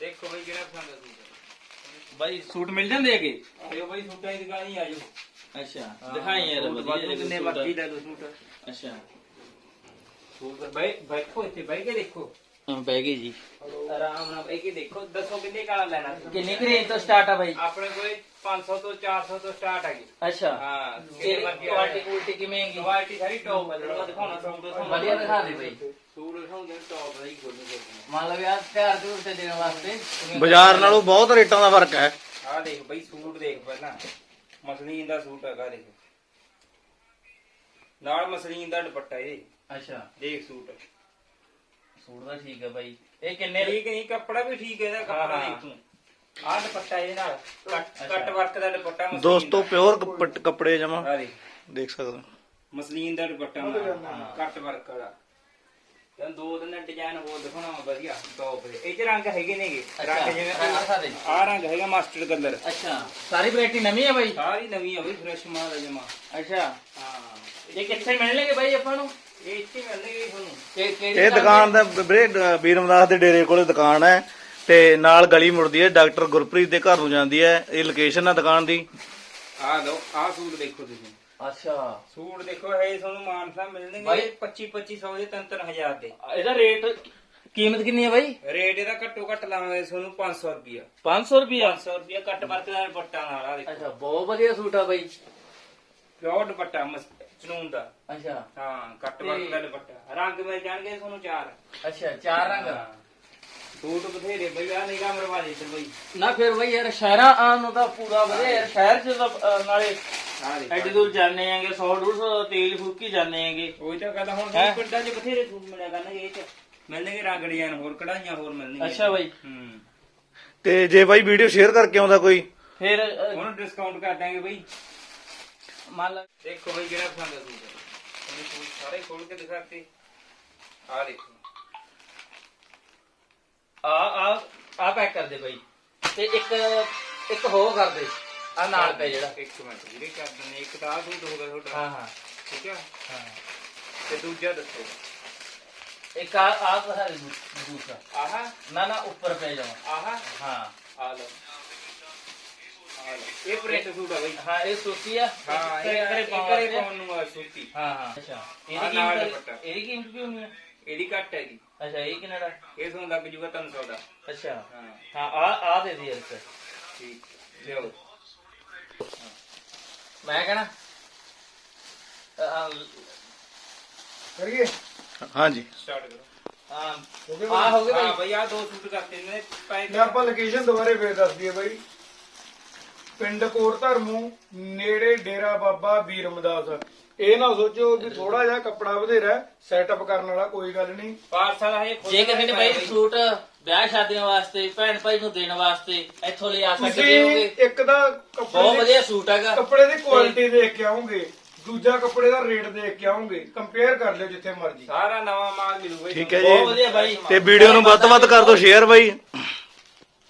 ਦੇਖੋ ਬਈ ਕਿਹੜਾ ਪਸੰਦ ਆ ਸੂਟ। ਬਾਈ ਸੂਟ ਮਿਲ ਜਾਂਦੇ ਹੈਗੇ? ਤੇ ਬਈ ਸੂਟਾਂ ਦੀ ਦੁਕਾਨ ਹੀ ਆ ਜਾਓ। ਅੱਛਾ ਦਿਖਾਈ ਯਾਰ ਵਧੀਆ ਕਿੰਨੇ ਲੈ ਲਓ ਸੂਟ? ਅੱਛਾ। ਸੂਟ ਬਈ ਬੈਠੋ ਇੱਥੇ ਬਹਿ ਕੇ ਦੇਖੋ। ਹਾਂ ਪੈ ਗਈ ਜੀ। ਆਰਾਮ ਨਾਲ ਬਹਿ ਕੇ ਦੇਖੋ। ਦੱਸੋ ਕਿੰਨੇ ਕਾਲਾ ਲੈਣਾ? ਕਿੰਨੀ ਕੁ ਰੇਂਜ ਤੋਂ ਸਟਾਰਟ ਆ ਬਾਈ? ਆਪਣੇ ਕੋਲ 500 ਤੋਂ 400 ਤੋਂ ਸਟਾਰਟ ਹੈਗੀ। ਅੱਛਾ। ਹਾਂ ਕਿਹੜੀ ਕੁਆਲਿਟੀ ਕੁਆਲਿਟੀ ਕਿਵੇਂ ਹੈਗੀ? ਕੁਆਲਿਟੀ ਸਾਰੀ ਟੌਪ ਹੈ ਜਿਹੜਾ ਦਿਖਾਉਣਾ ਦਿਖਾਉਣਾ ਵਧੀਆ ਦਿਖਾ ਦੇ ਬਾਈ। ਸੂਟ ਦਿਖਾਉਂਦੇ ਟੌਪ ਦਾ ਹੀ ਕੋਈ ਨਹੀਂ ਮੰਨ ਲਓ ਯਾਰ ਤਿਆਰ ਜ਼ਰੂਰ ਤੇ ਦੇਣ ਵਾਸਤੇ। ਬਾਜ਼ਾਰ ਨਾਲੋਂ ਬਹੁਤ ਰੇਟਾਂ ਦਾ ਫ਼ਰਕ ਹੈ। ਆਹ ਦੇਖ ਬਈ ਸੂਟ ਦੇਖ ਪਹਿਲਾਂ। ਮਸਲੀਨ ਦਾ ਸੂਟ ਹੈਗਾ ਦੇਖ। ਨਾਲ ਮਸਲੀਨ ਦਾ ਦੁਪੱਟਾ ਇਹ। ਅੱਛਾ। ਦੇਖ ਸੂਟ। ਸੂਟ ਦਾ ਠੀਕ ਹੈ ਬਾਈ। ਇਹ ਕਿੰਨੇ ਠੀਕ ਨਹੀਂ ਕੱਪੜਾ ਵੀ ਠੀਕ ਹੈ ਇਹਦਾ ਕੱਪੜਾ ਹਾਂ। ਦੇਖ ਤੂੰ। ਆਹ ਦੁਪੱਟਾ ਇਹਦੇ ਨਾਲ। ਕੱਟ ਅੱਛਾ। ਕੱਟ ਵਰਕ ਦਾ ਦੁਪੱਟਾ ਮਸਲੀਨ ਦੋਸਤੋ ਪਿਓਰ ਕੱਪੜੇ ਜਮਾ। ਆਹ ਦੇਖ। ਦੇਖ ਸਕਦੇ ਹੋ। ਮਸਲੀਨ ਦਾ ਦੁਪੱਟਾ ਨਾਲ। ਕੱਟ ਵਰਕ ਵਾਲਾ। ਤੇ ਦੋ ਤਿੰਨ ਡਿਜ਼ਾਈਨ ਹੋਰ ਦਿਖਾਉਣਾ ਵਧੀਆ ਟੌਪ ਦੇ। ਇਹ ਚ ਰੰਗ ਹੈਗੇ ਨੇਗੇ। ਰੰਗ ਜਿਵੇਂ ਦਿਖਾ ਦੇ ਆਹ ਰੰਗ ਹੈਗਾ ਮਾਸਟਰਡ ਕਲਰ ਅੱਛਾ ਸਾਰੀ ਵੈਰਾਈਟੀ ਨਵੀਂ ਹੈ ਬਾਈ? ਸਾਰੀ ਨਵੀਂ ਆ ਬਈ ਫਰੈਸ਼ ਮਾਲ ਆ ਜਮਾ। ਅੱਛਾ। ਹਾਂ। ਇਹ ਕਿੱਥੇ ਮਿਲਣਗੇ ਬਾਈ ਆਪਾਂ ਨੂੰ? ਇਹ ਇੱਥੇ ਮਿਲਣਗੇ ਤੁਹਾਨੂੰ। ਇਹ ਦੁਕਾਨ ਦਾ? ਵੀਰੇ ਬੀਰਮਦਾਸ ਦੇ ਡੇਰੇ ਕੋਲੇ ਦੁਕਾਨ ਹੈ ਤੇ ਨਾਲ ਗਲੀ ਮੁੜਦੀ ਹੈ ਡਾਕਟਰ ਗੁਰਪ੍ਰੀਤ ਦੇ ਘਰ ਨੂੰ ਜਾਂਦੀ ਹੈ। ਇਹ ਲੋਕੇਸ਼ਨ ਹੈ ਦੁਕਾਨ ਦੀ। ਆਹ ਲਓ ਆਹ ਸੂਟ ਦੇਖੋ ਤੁਸੀਂ। ਅੱਛਾ। ਸੂਟ ਦੇਖੋ ਇਹ ਤੁਹਾਨੂੰ ਮਾਨਸਾ ਮਿਲਣਗੇ ਬਾਈ- 25 2500 ਦੇ 3-3000 ਦੇ। ਇਹਦਾ ਰੇਟ ਕੀਮਤ ਕਿੰਨੀ ਹੈ ਬਾਈ? ਰੇਟ ਇਹਦਾ ਘੱਟੋ ਘੱਟ ਲਾਵਾਂਗੇ ਤੁਹਾਨੂੰ 500 ਰੁਪਿਆ 500 ਰੁਪਿਆ 500 ਰੁਪਿਆ ਕੱਟ ਵਰਕ ਦਾ ਦੁਪੱਟਾ ਨਾਲ ਆ ਦੇਖੋ। ਅੱਛਾ ਬਹੁਤ ਵਧੀਆ ਸੂਟ ਆ ਬਾਈ। ਪਿਓਰ ਦੁਪੱਟਾ ਚਨੂਨ ਦਾ। ਅੱਛਾ। ਹਾਂ ਕੱਟ ਵਰਕ ਦਾ ਦੁਪੱਟਾ। ਰੰਗ ਮਿਲ ਜਾਣਗੇ ਤੁਹਾਨੂੰ ਚਾਰ। ਅੱਛਾ ਚਾਰ ਰੰਗ। ਹਾਂ। ਸੂਟ ਬਥੇਰੇ ਬਈ ਆ ਨਿਗਾਹ ਮਰਵਾ ਦੇ ਇੱਧਰ ਬਈ। ਨਾ ਫਿਰ ਬਾਈ ਯਾਰ ਸ਼ਹਿਰਾਂ ਆਉਣ ਨੂੰ ਤਾਂ ਪੂਰਾ ਵਧੀਆ ਯਾਰ ਸ਼ਹਿਰ ਚ ਤਾਂ ਅਹ, ਨਾਲੇ ਆ ਦੇਖ ਐਡੀ ਦੂਰ ਜਾਂਦੇ ਆਂਗੇ 100 150 ਤੇਲ ਫੂਕੀ ਜਾਂਦੇ ਆਂਗੇ ਉਹੀ ਤਾਂ ਕਹਦਾ ਹੁਣ ਹੈਂ? ਪਿੰਡਾਂ 'ਚ ਬਥੇਰੇ ਸੂਟ ਮਿਲਿਆ ਕਰਨਗੇ ਇਹ 'ਚ ਮਿਲਣਗੇ ਰੰਗ ਡਿਜ਼ਾਈਨ ਹੋਰ ਕਢਾਈਆਂ ਹੋਰ ਮਿਲਣਗੀਆਂ। ਅੱਛਾ ਬਾਈ। ਹੂੰ। ਤੇ ਜੇ ਬਾਈ ਵੀਡੀਓ ਸ਼ੇਅਰ ਕਰਕੇ ਆਉਂਦਾ ਕੋਈ? ਫਿਰ ਅਹ, ਉਹਨੂੰ ਡਿਸਕਾਊਂਟ ਕਰ ਦਾਂਗੇ ਬਈ। ਮੰਨ ਲਾ ਦੇਖੋ ਬਈ ਕਿਹੜਾ ਪਸੰਦ ਆ ਸੂਟ। ਉਹਨੇ ਸੂਟ ਸਾਰੇ ਖੋਲ ਕੇ ਦਿਖਾਤੇ। ਆ ਦੇਖੋ। ਆ ਆ ਆ ਪੈਕ ਕਰ ਦੇ ਬਾਈ। ਤੇ ਇੱਕ ਇੱਕ ਹੋਰ ਕਰ ਦੇ। ਆ ਨਾਲ ਪੈ ਜਿਹੜਾ। ਇੱਕ ਮਿੰਟ ਵੀਰੇ ਕਰ ਦਿੰਦੇ ਇੱਕ ਤਾਂ ਆਹ ਸੂਟ ਹੋ ਗਿਆ ਹਾਂ ਤੁਹਾਡਾ। ਹਾਂ ਠੀਕ ਆ? ਹਾਂ। ਤੇ ਦੂਜਾ ਦੱਸੋ। ਇੱਕ ਆ ਆ ਦਿਖਾ ਦੇ ਦੂ- ਦੂਸਰਾ। ਆਹਾ? ਨਾ ਨਾ ਉੱਪਰ ਪੈ ਜਾਵਾਂ ਆਹਾ? ਹਾਂ। ਆ ਲਓ। ਆ ਲਓ। ਇਹ ਪ੍ਰਿੰਟ ਸੂਟ ਆ ਬਈ। ਹਾਂ ਇਹ ਸੂਤੀ ਆ। ਹਾਂ ਇਹ ਘਰੇ- ਘਰੇ ਇਹ ਪਾਉਣ ਆ। ਨੂੰ ਆ ਸੂਤੀ। ਹਾਂ ਹਾਂ। ਅੱਛਾ। ਇਹਦੀ ਨਾਲ ਕੀਮਤ ਦੁਪੱਟਾ। ਇਹਦੀ ਕੀਮਤ ਕੀ ਹੋਣੀ ਹੈ ਇਹਦੀ ਘੱਟ ਹੈਗੀ ਅੱਛਾ ਇਹ ਕਿੰਨਾ ਦਾ? ਇਹ ਤੁਹਾਨੂੰ ਲੱਗ ਜੂਗਾ 300 ਦਾ। ਅੱਛਾ। ਹਾਂ। ਹਾਂ ਆ ਆ ਦੇ ਦੀ ਯਾਰ ਫਿਰ। ਠੀਕ। ਲਿਓ ਮੈਂ ਕਹਣਾ ਕਰੀਏ? ਹਾਂਜੀ। ਸਟਾਰਟ ਕਰੋ। ਆ ਹੋ ਗਏ ਆ ਹੋ ਗਏ ਹਾਂ ਭਾਈ। ਆ ਦੋ ਸੂਟ ਕਰਤੇ ਨੇ ਪੈਕ ਮੈਂ ਆਪਾਂ ਲੋਕੇਸ਼ਨ ਦੁਬਾਰੇ ਫੇਰ ਦੱਸ ਦਈਏ ਬਾਈ ਪਿੰਡ ਕੋਟ ਧਰਮੂ ਨੇੜੇ ਡੇਰਾ ਬਾਬਾ ਬੀਰਮਦਾਸ ਇਹ ਨਾ ਸੋਚੋ ਕਿ ਥੋੜਾ ਜਿਹਾ ਕੱਪੜਾ ਵਧੇਰਾ ਸੈਟਅਪ ਕਰਨ ਵਾਲਾ ਕੋਈ ਗੱਲ ਨਹੀਂ। ਪਾਰਸਲ ਹਜੇ ਜੇ ਕਿਸੇ ਨੇ ਬਈ। ਸੂਟ ਵਿਆਹ ਸ਼ਾਦੀਆਂ ਵਾਸਤੇ ਭੈਣ ਭਾਈ ਨੂੰ ਦੇਣ ਵਾਸਤੇ ਇੱਥੋਂ ਲਿਆ ਸਕਦੇ ਤੁਸੀਂ ਹੋਗੇ ਇੱਕ ਤਾਂ ਬਹੁਤ ਕੱਪੜੇ ਦੀ ਵਧੀਆ ਸੂਟ ਹੈਗਾ। ਕੱਪੜੇ ਦੀ ਕੁਆਲਿਟੀ ਦੇਖ ਕੇ ਆਉਂਗੇ ਦੂਜਾ ਕੱਪੜੇ ਦਾ ਰੇਟ ਦੇਖ ਕੇ ਆਉਂਗੇ ਕੰਪੇਅਰ ਕਰ ਲਿਓ ਜਿੱਥੇ ਮਰਜ਼ੀ। ਸਾਰਾ ਨਵਾਂ ਮਾਲ ਮਿਲੂਗਾ ਜੀ ਠੀਕ ਹੈ ਬਹੁਤ ਜੀ। ਵਧੀਆ ਬਾਈ। ਤੇ ਵੀਡੀਓ ਨੂੰ ਵੱਧ ਤੋਂ ਵੱਧ ਕਰ ਦਿਓ ਸ਼ੇਅਰ ਬਾਈ।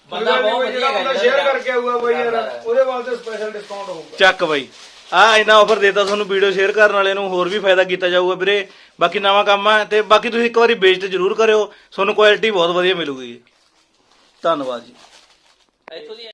ਬੰਦਾ ਬਹੁਤ ਵਧੀਆ ਜਿਹੜਾ ਬੰਦਾ ਹੈਗਾ ਸ਼ੇਅਰ ਕਰਕੇ ਆਊਗਾ ਬਾਈ ਯਾਰ। ਉਹਦੇ ਵਾਸਤੇ ਸਪੈਸ਼ਲ ਡਿਸਕਾਊਂਟ ਹੋਊਗਾ। ਚੱਕ ਬਾਈ। ਆ ਇਹਨਾਂ ਆਫਰ ਦੇਤਾ ਤੁਹਾਨੂੰ ਵੀਡੀਓ ਸ਼ੇਅਰ ਕਰਨ ਵਾਲੇ ਨੂੰ, ਹੋਰ ਵੀ ਫਾਇਦਾ ਕੀਤਾ ਜਾਊਗਾ ਵੀਰੇ। ਬਾਕੀ ਨਵਾਂ ਕੰਮ ਆ ਤੇ ਬਾਕੀ ਤੁਸੀਂ ਇੱਕ ਵਾਰੀ ਵਿਜ਼ਿਟ ਜ਼ਰੂਰ ਕਰਿਓ, ਤੁਹਾਨੂੰ ਕੁਆਲਿਟੀ ਬਹੁਤ ਵਧੀਆ ਮਿਲੂਗੀ ਧੰਨਵਾਦ ਜੀ। ਇੱਥੋਂ ਦੀ